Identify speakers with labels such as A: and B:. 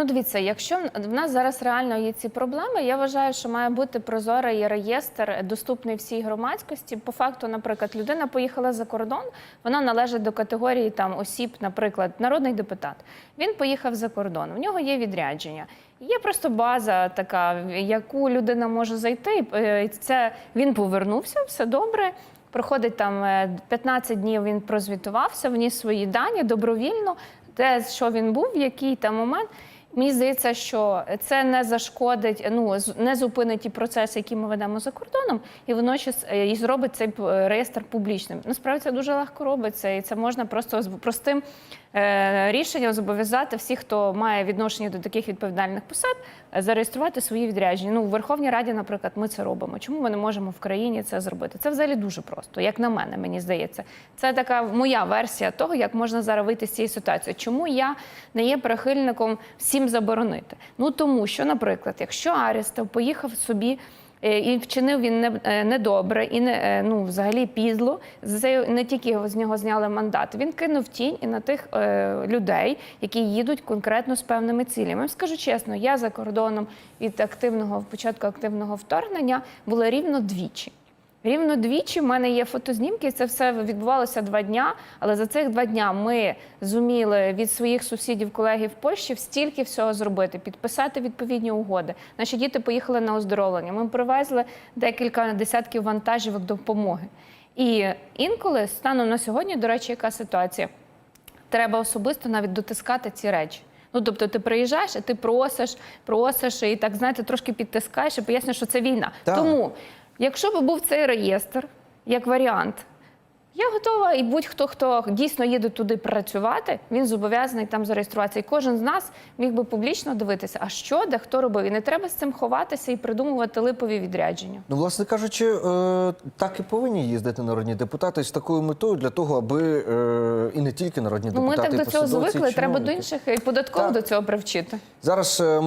A: Ну, дивіться, якщо в нас зараз реально є ці проблеми, я вважаю, що має бути прозорий реєстр, доступний всій громадськості. По факту, наприклад, людина поїхала за кордон, вона належить до категорії там осіб, наприклад, народний депутат. Він поїхав за кордон, в нього є відрядження. Є просто база така, в яку людина може зайти. е, Це він повернувся, все добре. Проходить там е, 15 днів. Він прозвітувався, вніс свої дані добровільно. Те, що він був, в який там момент. Мені здається, що це не зашкодить, ну не зупинить ті процеси, які ми ведемо за кордоном, і водночас е, і зробить цей реєстр публічним. Насправді це дуже легко робиться, і це можна просто з простим е, рішенням зобов'язати всіх, хто має відношення до таких відповідальних посад, е, зареєструвати свої відрядження. Ну, у Верховній Раді, наприклад, ми це робимо. Чому ми не можемо в країні це зробити? Це взагалі дуже просто, як на мене, мені здається. Це така моя версія того, як можна зараз вийти з цієї ситуації. Чому я не є прихильником всім заборонити? Ну тому що, наприклад, якщо Арістов поїхав собі. е, І вчинив він е, недобре і не е, ну взагалі підло. За не тільки його з нього зняли мандат. Він кинув тінь і на тих е, людей, які їдуть конкретно з певними цілями. Скажу чесно, я за кордоном від активного початку активного вторгнення була рівно двічі. Рівно двічі в мене є фотознімки. Це все відбувалося два дня. Але за цих два дня ми зуміли від своїх сусідів, колегів в Польщі стільки всього зробити, підписати відповідні угоди. Наші діти поїхали на оздоровлення. Ми привезли декілька десятків вантажівок допомоги. І інколи станом на сьогодні, до речі, яка ситуація? Треба особисто навіть дотискати ці речі. Ну, тобто, ти приїжджаєш, і ти просиш, просиш, і так знаєте, трошки підтискаєш і пояснюєш, що це війна.
B: Так.
A: Тому, якщо б був цей реєстр як варіант, я готова, і будь-хто, хто дійсно їде туди працювати, він зобов'язаний там зареєструватися. І кожен з нас міг би публічно дивитися, а що де хто робив. І не треба з цим ховатися і придумувати липові відрядження.
B: Ну, власне кажучи, е, так і повинні їздити народні депутати з такою метою для того, аби е, і не тільки народні
A: Ну ми
B: депутати,
A: так
B: і
A: до цього звикли. Треба до інших і податково до цього привчити.
B: Зараз е,